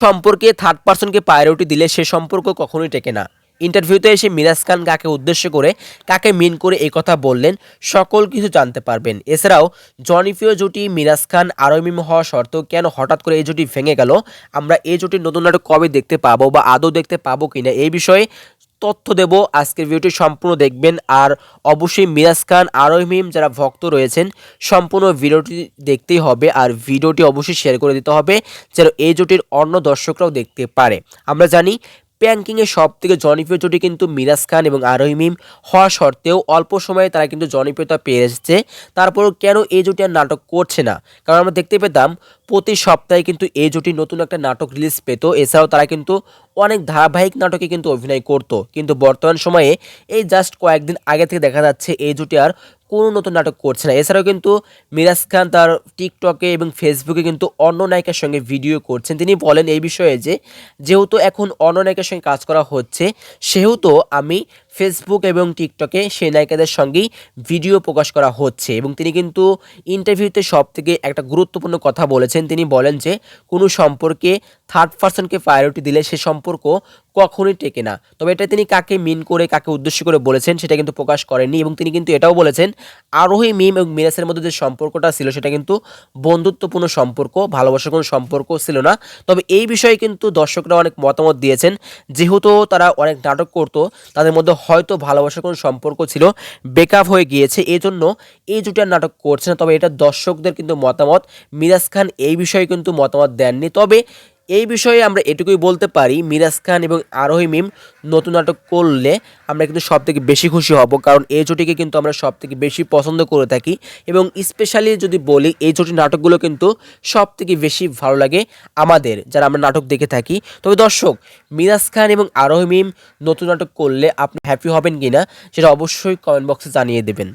সম্পর্কে third পার্সনকে priority দিলে সে সম্পর্ক কখনোই টেকে না। ইন্টারভিউতে এসে মিরাজ খান কাকে উদ্দেশ্য করে, কাকে মিন করে এই কথা বললেন, সকল কিছু জানতে পারবেন। এছাড়াও জনিফিও জুটি মিরাজ খান আরমিম হওয়া সত্ত্বেও কেন হঠাৎ করে এই জুটি ভেঙে গেল? আমরা এই জুটির নতুন নাটক কবে দেখতে পাবো বা আদৌ দেখতে পাবো কিনা এই বিষয়ে তথ্য দেব। আজকের ভিডিওটি সম্পূর্ণ দেখবেন। আর অবশ্যই মিরাজ খান আরহিম যারা ভক্ত রয়েছেন, সম্পূর্ণ ভিডিওটি দেখতেই হবে। আর ভিডিওটি অবশ্যই শেয়ার করে দিতে হবে, যেন এই জুটির অন্য দর্শকরাও দেখতে পারে। আমরা জানি প্যাঙ্কিংয়ের সব থেকে জনপ্রিয় জুটি কিন্তু মিরাজ খান এবং আরহিমিম হওয়া সত্ত্বেও অল্প সময়ে তারা কিন্তু জনপ্রিয়তা পেয়ে এসেছে। তারপরেও কেন এই জুটি আর নাটক করছে না? কারণ আমরা দেখতে পেতাম, প্রতি সপ্তাহে কিন্তু এই জুটি নতুন একটা নাটক রিলিজ পেত। এছাড়াও তারা কিন্তু অনেক ধারাবাহিক নাটকে কিন্তু অভিনয় করত। কিন্তু বর্তমান সময়ে এই জাস্ট কয়েকদিন আগে থেকে দেখা যাচ্ছে এই জুটি আর কোনো নতুন নাটক করছে না। এছাড়াও কিন্তু মিরাজ খান তার টিকটকে এবং ফেসবুকে কিন্তু অন্য নায়িকার সঙ্গে ভিডিও করছেন। তিনি বলেন এই বিষয়ে যে, যেহেতু এখন অন্য নায়িকার সঙ্গে কাজ করা হচ্ছে, সেহেতু আমি ফেসবুক এবং টিকটকে সেই নায়িকাদের সঙ্গেই ভিডিও প্রকাশ করা হচ্ছে এবং তিনি কিন্তু ইন্টারভিউতে সব থেকে একটা গুরুত্বপূর্ণ কথা বলেছেন। তিনি বলেন যে, কোনো সম্পর্কে থার্ড পার্সনকে প্রায়োরিটি দিলে সে সম্পর্ক কখনোই টেকে না। তবে এটা তিনি কাকে মিন করে, কাকে উদ্দেশ্য করে বলেছেন সেটা কিন্তু প্রকাশ করেননি এবং তিনি কিন্তু এটাও বলেছেন, আরোহী মিম এবং মিরাসের মধ্যে যে সম্পর্কটা ছিল সেটা কিন্তু বন্ধুত্বপূর্ণ সম্পর্ক, ভালোবাসার কোনো সম্পর্ক ছিল না। তবে এই বিষয়ে কিন্তু দর্শকরা অনেক মতামত দিয়েছেন। যেহেতু তারা অনেক নাটক করতো, তাদের মধ্যে হয়তো ভালোবাসার কোনো সম্পর্ক ছিল বেকআপ হয়ে গিয়েছে। এজন্য জন্য এই জুটি নাটক করছে না, তবে এটা দর্শকদের কিন্তু মতামত। মিরাজ খান এই বিষয়ে কিন্তু মতামত দেননি। তবে এই বিষয়ে আমরা এটুকুই বলতে পারি, মিরাজ খান এবং আরোহী মিম নতুন নাটক করলে আমরা কিন্তু সব থেকে বেশি খুশি হব। কারণ এই জুটিকে কিন্তু আমরা সব থেকে বেশি পছন্দ করে থাকি এবং স্পেশালি যদি বলি, এই জুটি নাটকগুলো কিন্তু সব থেকে বেশি ভালো লাগে আমাদের, যারা আমরা নাটক দেখে থাকি। তবে দর্শক, মিরাজ খান এবং আরোহী মিম নতুন নাটক করলে আপনি হ্যাপি হবেন কিনা, সেটা অবশ্যই কমেন্ট বক্সে জানিয়ে দেবেন।